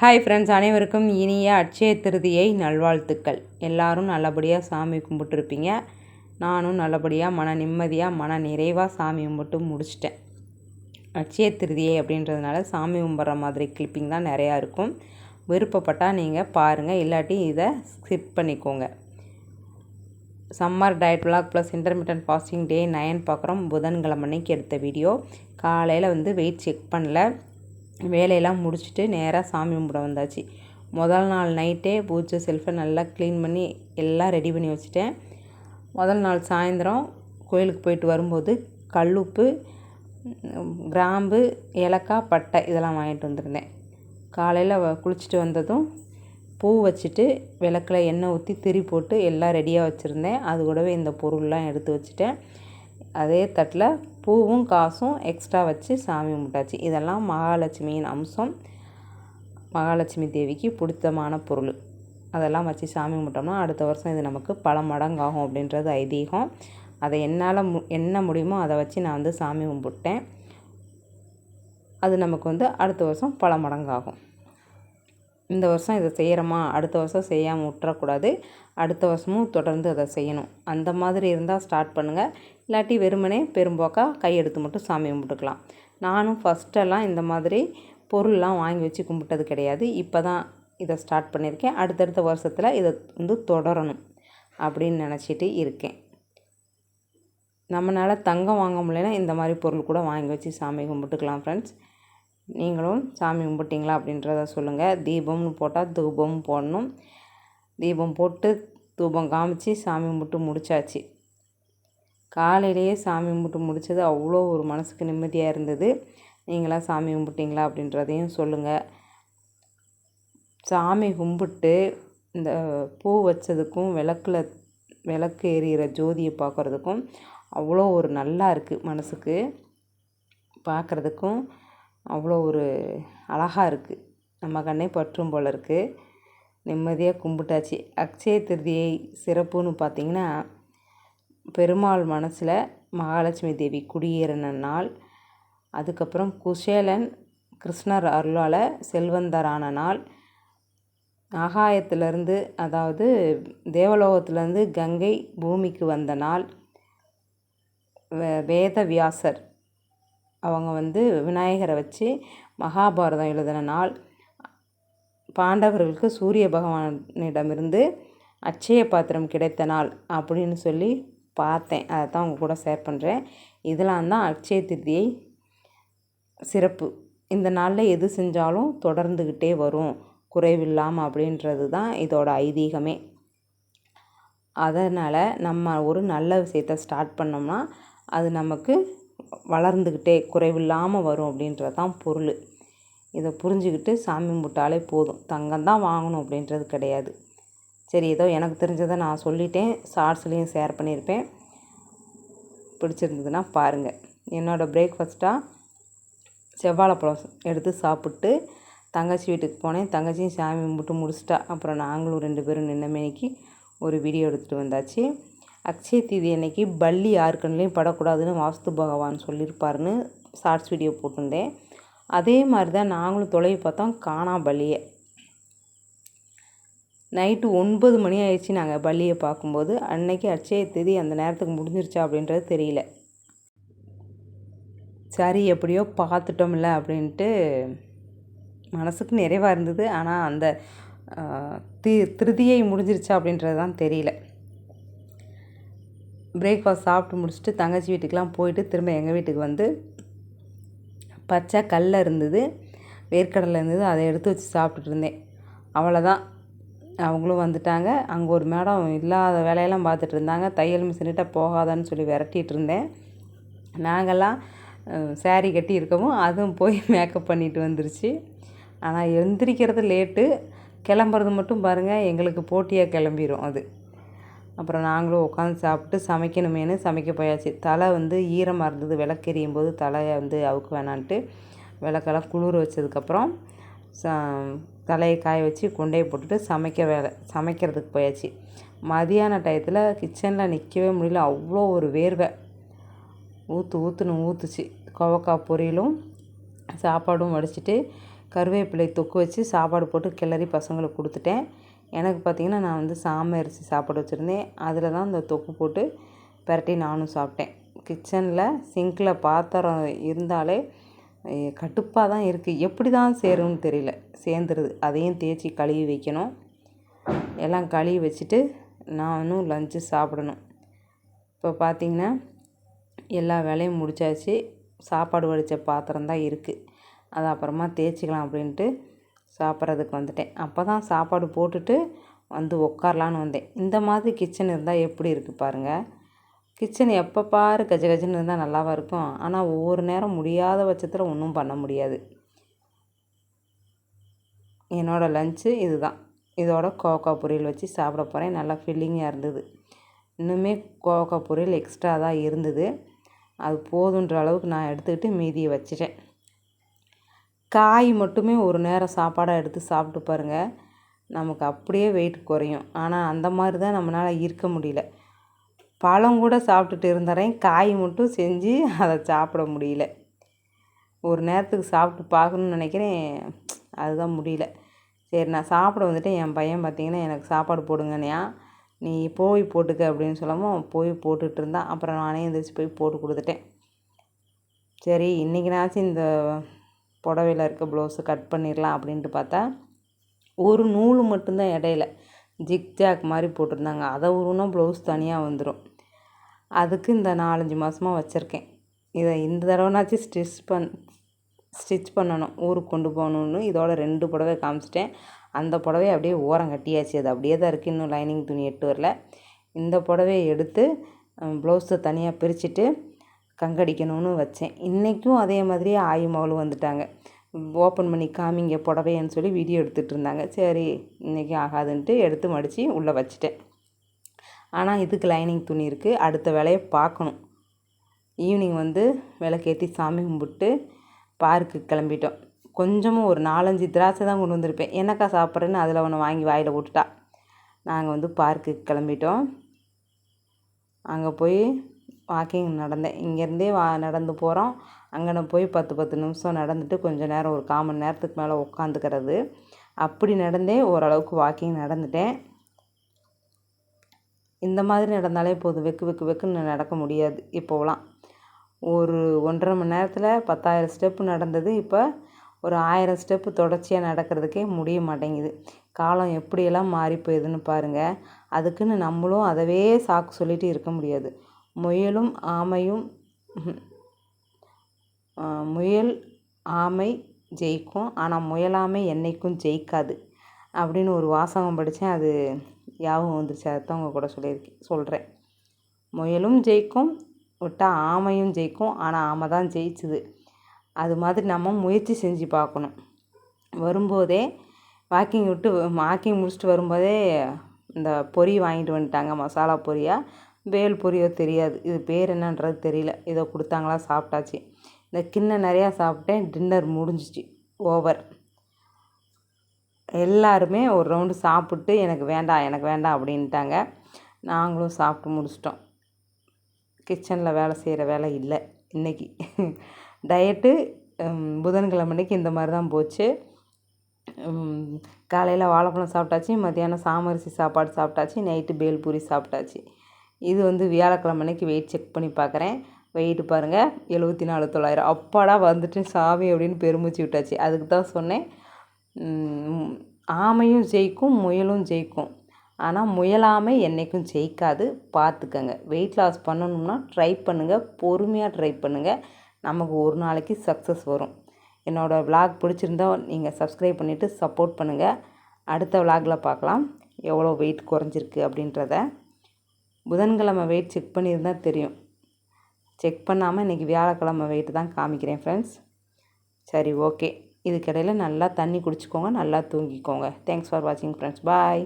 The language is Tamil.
ஹாய் ஃப்ரெண்ட்ஸ் அனைவருக்கும் இனிய அட்சய திருதியை நல்வாழ்த்துக்கள். எல்லாரும் நல்லபடியாக சாமி கும்பிட்டுருப்பீங்க. நானும் நல்லபடியாக மன நிம்மதியாக மன நிறைவாக சாமி கும்பிட்டு முடிச்சிட்டேன். அட்சய திருதியை அப்படின்றதுனால சாமி கும்பிட்ற மாதிரி கிளிப்பிங் தான் நிறையா இருக்கும். விருப்பப்பட்டால் நீங்கள் பாருங்கள் இல்லாட்டி இதை ஸ்கிப் பண்ணிக்கோங்க. Summer diet vlog plus intermittent fasting day nine பார்க்குறோம். புதன்கிழமை அன்னைக்கு எடுத்த வீடியோ காலையில் வந்து வெயிட் செக் பண்ணல. வேலையெல்லாம் முடிச்சுட்டு நேராக சாமி கும்பிட வந்தாச்சு. முதல் நாள் நைட்டே பூஜை செல்ஃபை நல்லா க்ளீன் பண்ணி எல்லாம் ரெடி பண்ணி வச்சுட்டேன். முதல் நாள் சாயந்தரம் கோயிலுக்கு போயிட்டு வரும்போது கல்லுப்பு கிராம்பு ஏலக்காய் பட்டை இதெல்லாம் வாங்கிட்டு வந்திருந்தேன். காலையில் குளிச்சுட்டு வந்ததும் பூ வச்சுட்டு விளக்கில் எண்ணெய் ஊற்றி திரி போட்டு எல்லாம் ரெடியாக வச்சுருந்தேன். அது கூடவே இந்த பொருள்லாம் எடுத்து வச்சுட்டேன். அதே தட்டில் பூவும் காசும் எக்ஸ்ட்ரா வச்சு சாமி கும்பிட்டாச்சு. இதெல்லாம் மகாலட்சுமியின் அம்சம். மகாலட்சுமி தேவிக்கு பிடித்தமான பொருள். அதெல்லாம் வச்சு சாமி கும்பிட்டோம்னா அடுத்த வருஷம் இது நமக்கு பல மடங்காகும் அப்படின்றது ஐதீகம். அதை என்னால் மு என்ன முடியுமோ அதை வச்சு நான் வந்து சாமி கும்பிட்டேன். அது நமக்கு வந்து அடுத்த வருஷம் பல மடங்காகும். இந்த வருஷம் இதை செய்கிறோமா அடுத்த வருஷம் செய்யாமல் விட்டுறக்கூடாது. அடுத்த வருஷமும் தொடர்ந்து அதை செய்யணும். அந்த மாதிரி இருந்தால் ஸ்டார்ட் பண்ணுங்கள் இல்லாட்டி வெறுமனே பெரும்போக்காக கையெடுத்து மட்டும் சாமி கும்பிட்டுக்கலாம். நானும் ஃபஸ்ட்டெல்லாம் இந்த மாதிரி பொருள்லாம் வாங்கி வச்சு கும்பிட்டது கிடையாது. இப்போ தான் இதை ஸ்டார்ட் பண்ணியிருக்கேன். அடுத்தடுத்த வருஷத்தில் இதை வந்து தொடரணும் அப்படின்னு நினச்சிட்டு இருக்கேன். நம்மளால் தங்கம் வாங்க முடியலன்னா இந்த மாதிரி பொருள் கூட வாங்கி வச்சு சாமி கும்பிட்டுக்கலாம் ஃப்ரெண்ட்ஸ் நீங்களும் சாமி கும்பிட்டிங்களா அப்படின்றத சொல்லுங்கள் தீபம்னு போட்டால் தூபம் போடணும். தீபம் போட்டு தூபம் காமிச்சு சாமி கும்பிட்டு முடிச்சாச்சு. காலையிலேயே சாமி கும்பிட்டு முடித்தது அவ்வளோ ஒரு மனசுக்கு நிம்மதியாக இருந்தது. நீங்களாம் சாமி கும்பிட்டிங்களா அப்படின்றதையும் சொல்லுங்கள் சாமி கும்பிட்டு இந்த பூ வச்சதுக்கும் விளக்கில் விளக்கு எரியிற ஜோதியை பார்க்குறதுக்கும் அவ்வளோ ஒரு நல்லா இருக்குது மனசுக்கு. பார்க்குறதுக்கும் அவ்வளோ ஒரு அழகாக இருக்குது நம்ம கண்ணே பற்றும் போல் இருக்குது நிம்மதியாக கும்பிட்டாச்சு. அக்ஷய திருதியை சிறப்புன்னு பார்த்திங்கன்னா பெருமாள் மனசில் மகாலட்சுமி தேவி குடியேறின நாள். அதுக்கப்புறம் குசேலன் கிருஷ்ணர் அருளால் செல்வந்தரான நாள். ஆகாயத்திலேருந்து அதாவது தேவலோகத்திலேருந்து கங்கை பூமிக்கு வந்த நாள். வே வேத வியாசர் அவங்க வந்து விநாயகரை வச்சு மகாபாரதம் எழுதின நாள். பாண்டவர்களுக்கு சூரிய பகவானிடமிருந்து அட்சய பாத்திரம் கிடைத்த நாள் அப்படின்னு சொல்லி பார்த்தேன். அதை தான் உங்கள் கூட ஷேர் பண்ணுறேன் இதெல்லாம் தான் அட்சய திருதியை சிறப்பு. இந்த நாளில் எது செஞ்சாலும் தொடர்ந்துக்கிட்டே வரும். குறைவில்லாமல் அப்படின்றது தான் இதோட ஐதீகமே. அதனால் நம்ம ஒரு நல்ல விஷயத்த ஸ்டார்ட் பண்ணோம்னா அது நமக்கு வளர்ந்துக்கிட்டே குறைவில்லாமல் வரும் அப்படின்றது தான் பொருள். இதை புரிஞ்சுக்கிட்டு சாமி கும்பிட்டாலே போதும். தங்கம் தான் வாங்கணும் அப்படின்றது கிடையாது. சரி ஏதோ எனக்கு தெரிஞ்சதை நான் சொல்லிட்டேன். ஷார்ட்ஸ்லேயும் ஷேர் பண்ணியிருப்பேன். பிடிச்சிருந்ததுன்னா பாருங்கள் என்னோடய பிரேக்ஃபாஸ்ட்டாக செவ்வாழைப்பழம் எடுத்து சாப்பிட்டு தங்கச்சி வீட்டுக்கு போனேன். தங்கச்சியும் சாமி கும்பிட்டு முடிச்சிட்டா. அப்புறம் நாங்களும் ரெண்டு பேரும் நின்ன மேனிக்கு ஒரு வீடியோ எடுத்துகிட்டு வந்தாச்சு. அக்ஷய தீதி அன்னைக்கு பள்ளி யார் கண்ணிலையும் படக்கூடாதுன்னு வாஸ்து பகவான் சொல்லியிருப்பாருன்னு ஷார்ட்ஸ் வீடியோ போட்டிருந்தேன். அதே மாதிரி தான் நாங்களும் தொலைவி பார்த்தோம் காணா பள்ளியை. நைட்டு ஒன்பது மணி ஆயிடுச்சு நாங்கள் பள்ளியை பார்க்கும்போது. அன்னைக்கு அட்சய தேதி அந்த நேரத்துக்கு முடிஞ்சிருச்சா அப்படின்றது தெரியல. சரி எப்படியோ பார்த்துட்டோம்ல அப்படின்ட்டு மனசுக்கு நிறைவாக இருந்தது. ஆனால் அந்த தி திருதியை முடிஞ்சிருச்சா அப்படின்றது தான் தெரியல. பிரேக்ஃபாஸ்ட் சாப்பிட்டு முடிச்சுட்டு தங்கச்சி வீட்டுக்கெலாம் போயிட்டு திரும்ப எங்கள் வீட்டுக்கு வந்து பச்சை கல்ல இருந்தது வேர்க்கடலை இருந்தது அதை எடுத்து வச்சு சாப்பிட்டுட்டு இருந்தேன். அவ்வளோதான் அவங்களும் வந்துட்டாங்க. அங்கே ஒரு மேடம் இல்லாத வேலையெல்லாம் பார்த்துட்டு இருந்தாங்க. தையல் மிஷின்கிட்ட போகாதான்னு சொல்லி விரட்டிகிட்டு இருந்தேன். நாங்கள்லாம் சேரீ கட்டி இருக்கவும் அதுவும் போய் மேக்கப் பண்ணிட்டு வந்துருச்சு. ஆனால் எந்திரிக்கிறது லேட்டு கிளம்புறது மட்டும் பாருங்கள் எங்களுக்கு போட்டியாக கிளம்பிடும் அது. அப்புறம் நாங்களும் உட்காந்து சாப்பிட்டு சமைக்கணுமேனு சமைக்க போயாச்சு. தலை வந்து ஈரமாக இருந்தது. விளக்கெரியும் போது தலையை வந்து அவுக்க வேணான்ட்டு விளக்கெல்லாம் குளிர் வச்சதுக்கப்புறம் ச தலையை காய வச்சு கொண்டையை போட்டுட்டு சமைக்க வேலை சமைக்கிறதுக்கு போயாச்சு. மதியான டயத்தில் கிச்சனில் நிற்கவே முடியல. அவ்வளோ ஒரு வேர்வை. ஊற்று ஊற்றுன்னு ஊற்றுச்சு கோவக்காய் பொரியலும் சாப்பாடும் வடிச்சிட்டு கருவேப்பிலை தொக்கு வச்சு சாப்பாடு போட்டு கிளறி பசங்களுக்கு கொடுத்துட்டேன். எனக்கு பார்த்திங்கன்னா நான் வந்து சாமை அரிசி சாப்பாடு வச்சுருந்தேன். அதில் தான் இந்த தொக்கு போட்டு பரட்டி நானும் சாப்பிட்டேன். கிச்சனில் சிங்கில் பாத்திரம் இருந்தாலே கட்டுப்பாக தான் இருக்குது எப்படி தான் சேரும்னு தெரியல. சேர்ந்துருது. அதையும் தேய்ச்சி கழுவி வைக்கணும். எல்லாம் கழுவி வச்சுட்டு நானும் லஞ்சு சாப்பிடணும். இப்போ பார்த்திங்கன்னா எல்லா வேலையும் முடிச்சாச்சு. சாப்பாடு வடித்த பாத்திரம் தான் இருக்குது அது அப்புறமா தேய்ச்சிக்கலாம் அப்படின்ட்டு சாப்பிட்றதுக்கு வந்துட்டேன். அப்போ தான் சாப்பாடு போட்டுட்டு வந்து உட்காரலான்னு வந்தேன். இந்த மாதிரி கிச்சன் இருந்தால் எப்படி இருக்குது பாருங்கள் கிச்சன் எப்போ பாரு கஜ கஜன்னு இருந்தால் நல்லாவாக இருக்கும். ஆனால் ஒவ்வொரு நேரம் முடியாத பட்சத்தில் ஒன்றும் பண்ண முடியாது. என்னோடய லஞ்சு இது தான் இதோட கோவக்கா பொரியல் வச்சு சாப்பிட போகிறேன் நல்லா ஃபில்லிங்காக இருந்தது. இன்னுமே கோவக்கா பொரியல் எக்ஸ்ட்ரா தான் இருந்தது. அது போதுன்ற அளவுக்கு நான் எடுத்துக்கிட்டு மீதியை வச்சுட்டேன். காய் மட்டுமே ஒரு நேரம் சாப்பாடாக எடுத்து சாப்பிட்டு பாருங்கள் நமக்கு அப்படியே வெயிட் குறையும். ஆனால் அந்த மாதிரி தான் நம்மளால் இருக்க முடியல. பழம் கூட சாப்பிட்டுட்டு இருந்தாரேன் காய் மட்டும் செஞ்சு அதை சாப்பிட முடியல. ஒரு நேரத்துக்கு சாப்பிட்டு பார்க்கணுன்னு நினைக்கிறேன். அதுதான் முடியல. சரி நான் சாப்பிட வந்துட்டு என் பையன் பார்த்திங்கன்னா எனக்கு சாப்பாடு போடுங்கண்ணா நீ போய் போட்டுக்க அப்படின்னு சொல்லாமல் போய் போட்டுட்டு இருந்தான். அப்புறம் நானே எந்திரிச்சு போய் போட்டு கொடுத்துட்டேன். சரி இன்றைக்கினாச்சும் இந்த புடவையில் இருக்க ப்ளவுஸை கட் பண்ணிடலாம் அப்படின்ட்டு பார்த்தா ஒரு நூல் மட்டும்தான் இடையில. ஜிக்ஜாக் மாதிரி போட்டிருந்தாங்க. அதை உருவினா ப்ளவுஸ் தனியாக வந்துடும் அதுக்கு இந்த நாலஞ்சு மாதமாக வச்சுருக்கேன். இதை இந்த தடவைனாச்சும் ஸ்டிச் பண் ஸ்டிச் பண்ணணும். ஊருக்கு கொண்டு போகணுன்னு இதோட ரெண்டு புடவை காமிச்சிட்டேன். அந்த புடவைய அப்படியே ஓரம் கட்டியாச்சு. அது அப்படியே தான் இருக்குது இன்னும் லைனிங் துணி எட்டு வரல. இந்த புடவையை எடுத்து ப்ளவுஸை தனியாக பிரிச்சுட்டு கங்கடிக்கணும்னு வச்சேன். இன்றைக்கும் அதே மாதிரியே ஆயி மகளும் வந்துட்டாங்க. ஓப்பன் பண்ணி காமிங்க புடவையன்னு சொல்லி வீடியோ எடுத்துகிட்டு இருந்தாங்க. சரி இன்றைக்கி ஆகாதுன்ட்டு எடுத்து மடித்து உள்ளே வச்சுட்டேன். ஆனால் இதுக்கு லைனிங் துணி இருக்குது அடுத்த வேலையை பார்க்கணும். ஈவினிங் வந்து விளக்கேற்றி சாமி கும்பிட்டு பார்க்கு கிளம்பிட்டோம். கொஞ்சமும் ஒரு நாலஞ்சு திராட்சை தான் கொண்டு வந்திருப்பேன். என்னக்கா சாப்பிட்றேன்னு அதில் ஒன்று வாங்கி வாயில் விட்டுட்டா நாங்கள் வந்து பார்க்குக்கு கிளம்பிட்டோம். அங்கே போய் வாக்கிங் நடந்தேன். இங்கேருந்தே வா நடந்து போகிறோம் அங்கே போய் பத்து பத்து நிமிஷம் நடந்துட்டு கொஞ்சம் நேரம் ஒரு கால் மணி நேரத்துக்கு மேலே உட்காந்துக்கிறது அப்படி நடந்தே ஓரளவுக்கு வாக்கிங் நடந்துட்டேன். இந்த மாதிரி நடந்தாலே போதும். வெக்கு வெக்கு வெக்குன்னு நடக்க முடியாது இப்போலாம் ஒரு ஒன்றரை மணி நேரத்தில் பத்தாயிரம் ஸ்டெப்பு நடந்தது. இப்போ ஒரு ஆயிரம் ஸ்டெப்பு தொடர்ச்சியாக நடக்கிறதுக்கே முடிய மாட்டேங்குது. காலம் எப்படியெல்லாம் மாறி போயிடுதுன்னு பாருங்கள் அதுக்குன்னு நம்மளும் அதவே சாக்கு சொல்லிட்டு இருக்க முடியாது. முயலும் ஆமையும் முயல் ஆமை ஜெயிக்கும் ஆனால் முயலாமை என்றைக்கும் ஜெயிக்காது அப்படின்னு ஒரு வாசகம் படித்தேன் அது ஞாபகம் வந்துருச்சு. அதைத்தான் உங்கள் கூட சொல்லியிருக்கேன். சொல்கிறேன் முயலும் ஜெயிக்கும் விட்டால் ஆமையும் ஜெயிக்கும் ஆனால் ஆமை தான் ஜெயிச்சுது. அது மாதிரி நம்ம முயற்சி செஞ்சு பார்க்கணும். வரும்போதே வாக்கிங் விட்டு வாக்கிங் முடிச்சுட்டு வரும்போதே இந்த பொரி வாங்கிட்டு வந்துட்டாங்க. மசாலா பொரியாக பேல் பொரியோ தெரியாது. இது பேர் என்னன்றது தெரியல. இதை கொடுத்தாங்களா? சாப்பிட்டாச்சு. இந்த கிண்ணம் நிறையா சாப்பிட்டேன். டின்னர் முடிஞ்சிச்சு. ஓவர் எல்லாருமே ஒரு ரவுண்டு சாப்பிட்டு எனக்கு வேண்டாம் எனக்கு வேண்டாம் அப்படின்ட்டாங்க. நாங்களும் சாப்பிட்டு முடிச்சிட்டோம். கிச்சனில் வேலை செய்கிற வேலை இல்லை இன்றைக்கி டயட்டு புதன்கிழமை இந்த மாதிரி தான் போச்சு. காலையில் வாழைப்பழம் சாப்பிட்டாச்சு. மத்தியானம் சாமரிசி சாப்பாடு சாப்பிட்டாச்சு. நைட்டு பேல்பூரி சாப்பிட்டாச்சு. இது வந்து வியாழக்கிழமை அன்றைக்கி வெயிட் செக் பண்ணி பார்க்குறேன் வெயிட்டு பாருங்கள் எழுபத்தி நாலு தொள்ளாயிரம். அப்பாடா வந்துட்டு சாமி அப்படின்னு பெருமிச்சு விட்டாச்சு. அதுக்கு தான் சொன்னேன். ஆமையும் ஜெயிக்கும் முயலும் ஜெயிக்கும். ஆனால் முயலாமை என்றைக்கும் ஜெயிக்காது. பார்த்துக்கங்க வெயிட் லாஸ் பண்ணணும்னா ட்ரை பண்ணுங்கள் பொறுமையாக ட்ரை பண்ணுங்கள் நமக்கு ஒரு நாளைக்கு சக்ஸஸ் வரும். என்னோடய விளாக் பிடிச்சிருந்தா நீங்கள் சப்ஸ்கிரைப் பண்ணிவிட்டு சப்போர்ட் பண்ணுங்கள் அடுத்த விளாகில் பார்க்கலாம் எவ்வளோ வெயிட் குறைஞ்சிருக்கு அப்படின்றத. புதன்கிழமை வெயிட் செக் பண்ணியிருந்தால் தெரியும். செக் பண்ணாமல் இன்றைக்கி வியாழக்கிழமை வெயிட்டு தான் காமிக்கிறேன் ஃப்ரெண்ட்ஸ் சரி ஓகே இதுக்கிடையில் நல்லா தண்ணி குடிச்சிக்கோங்க நல்லா தூங்கிக்கோங்க. தேங்க்ஸ் ஃபார் வாட்சிங் ஃப்ரெண்ட்ஸ் பாய்